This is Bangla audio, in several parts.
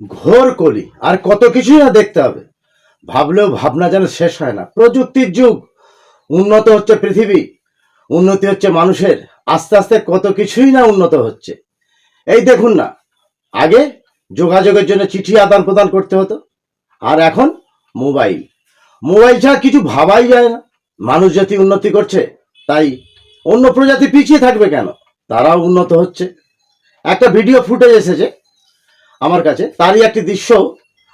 ঘোর কলি, আর কত কিছুই না দেখতে হবে। ভাবলেও ভাবনা যেন শেষ হয় না। প্রযুক্তির যুগ, উন্নত হচ্ছে পৃথিবী, উন্নতি হচ্ছে মানুষের, আস্তে আস্তে কত কিছুই না উন্নত হচ্ছে। এই দেখুন না, আগে যোগাযোগের জন্য চিঠি আদান প্রদান করতে হতো, আর এখন মোবাইল। মোবাইল ছাড়া কিছু ভাবাই যায় না। মানুষ জাতি উন্নতি করছে, তাই অন্য প্রজাতি পিছিয়ে থাকবে কেন? তারাও উন্নত হচ্ছে। একটা ভিডিও ফুটেজ এসেছে আমার কাছে। তারই একটি দৃশ্য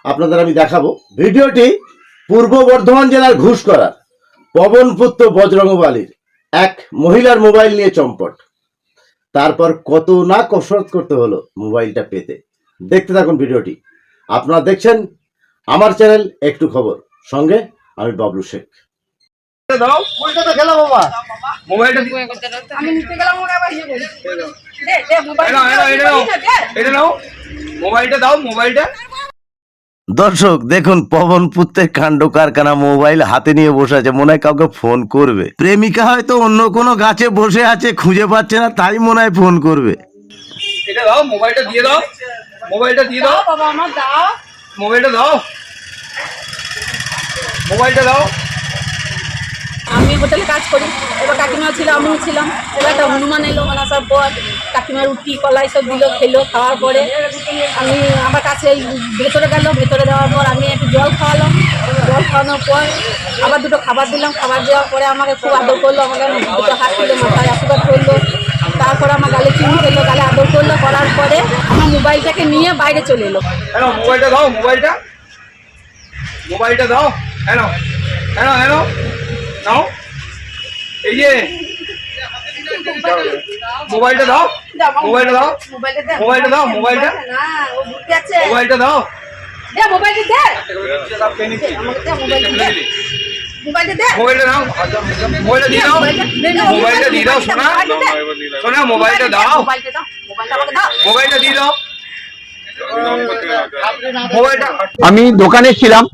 আপনাদের আমি দেখাবো। ভিডিওটি পূর্ব বর্ধমান জেলার ঘুষ ঘুষকরার পবনপুত্র বজরঙ্গবালির এক মহিলার মোবাইল নিয়ে চম্পট। তারপর কত না কসরত করতে হলো মোবাইলটা পেতে। দেখতে থাকুন ভিডিওটি। আপনারা দেখছেন আমার চ্যানেল একটু খবর। সঙ্গে আমি বাবলু শেখ। দাও খেলা বাবা। মোবাইলটা আমি নিতে গেলাম ওরা আবার বলছে। দে, দে, মোবাইল এটা নাও, মোবাইলটা দাও মোবাইলটা। দর্শক দেখুন পবন পুত্রের কাণ্ড কারখানা মোবাইল হাতে নিয়ে বসে আছে মনে হয় কাউকে ফোন করবে। প্রেমিকা হয়তো অন্য কোনো গাছে বসে আছে খুঁজে পাচ্ছে না তাই মনে হয় ফোন করবে। এটা দাও মোবাইলটা দিয়ে দাও মোবাইলটা দিয়ে দাও। বাবা আমার দাও। মোবাইলটা দাও। মোবাইলটা দাও। আমি হোটেলে কাজ করি। এবার কাকিমা ছিল, আমিও ছিলাম। এবার একটা হনুমান এলো আসার পর কাকিমা রুটি, কলাই সব দিল, খেলো, খাওয়ার পরে আমি আমার কাছে ভেতরে গেল, ভেতরে দেওয়ার পর আমি একটু জল খাওয়ালাম। জল খাওয়ানোর পর আবার দুটো খাবার দিলাম। খাবার দেওয়ার পরে আমাকে খুব আদর করল, আমাকে দুটো হাত তুলে মাথায় আশীর্বাদ করল। তারপর আমার গালে চিনি খেলো গালে আদর করল। করার পরে আমার মোবাইলটাকে নিয়ে বাইরে চলে এলো। মোবাইলটা দাও, মোবাইলটা। মোবাইলটা দাও, হ্যালো হ্যালো হ্যালো, নাও। এই যে মোবাইলটা দাও মোবাইলটা দাও মোবাইলটা দাও, মোবাইলটা। না ও ঘুরতে আছে। মোবাইলটা দাও। মোবাইলটা দাও। মোবাইলটা দিয়ে দাও। মোবাইলটা দিয়ে দাও সোনা সোনা মোবাইলটা দাও। মোবাইলটা দাও মোবাইলটা আমাকে দাও। মোবাইলটা দিয়ে দাও। মোবাইলটা আমি দোকানে ছিলাম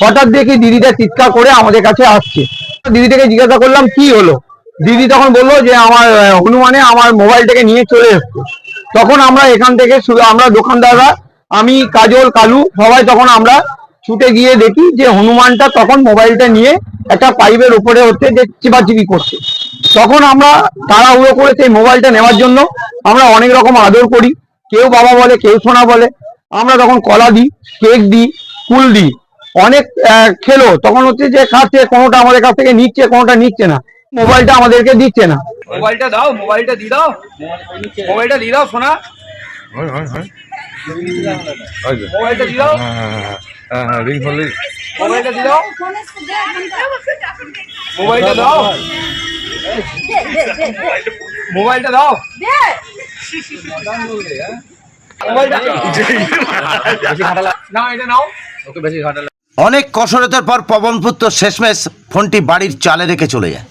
হঠাৎ দেখি দিদিটা চিৎকার করে আমাদের কাছে আসছে। দিদিটাকে জিজ্ঞাসা করলাম, কি হলো? দিদি তখন বলল যে, আমার হনুমানে আমার মোবাইলটাকে নিয়ে চলে এসছে। তখন আমরা এখান থেকে শুধু আমরা দোকানদাররা, আমি, কাজল, কালু, সবাই তখন আমরা ছুটে গিয়ে দেখি যে, হনুমানটা তখন মোবাইলটা নিয়ে একটা পাইপের উপরে হচ্ছে যে চিপাচিপি করছে। তখন আমরা তাড়াহুড়ো করে সেই মোবাইলটা নেওয়ার জন্য আমরা অনেক রকম আদর করি। কেউ বাবা বলে, কেউ সোনা বলে। আমরা তখন কলা দিই কেক দিই, ফুল দিই। অনেক আহ, খেলো তখন হচ্ছে যে খাচ্ছে কোনোটা আমাদের কাছ থেকে নিচ্ছে কোনোটা নিচ্ছে না। মোবাইলটা আমাদেরকে দিচ্ছে না। মোবাইলটা দাও মোবাইলটা দিয়ে দাও। মোবাইলটা দিয়ে দাও সোনা। মোবাইলটা দিয়ে দাও। রিং হলে। মোবাইলটা দিয়ে দাও। মোবাইলটা দাও। মোবাইলটা দাও। মোবাইলটা না এটা নাও। অনেক কসরতের পর পবনপুত্র শেষমেশ ফোনটি বাড়ির চালে রেখে চলে যায়।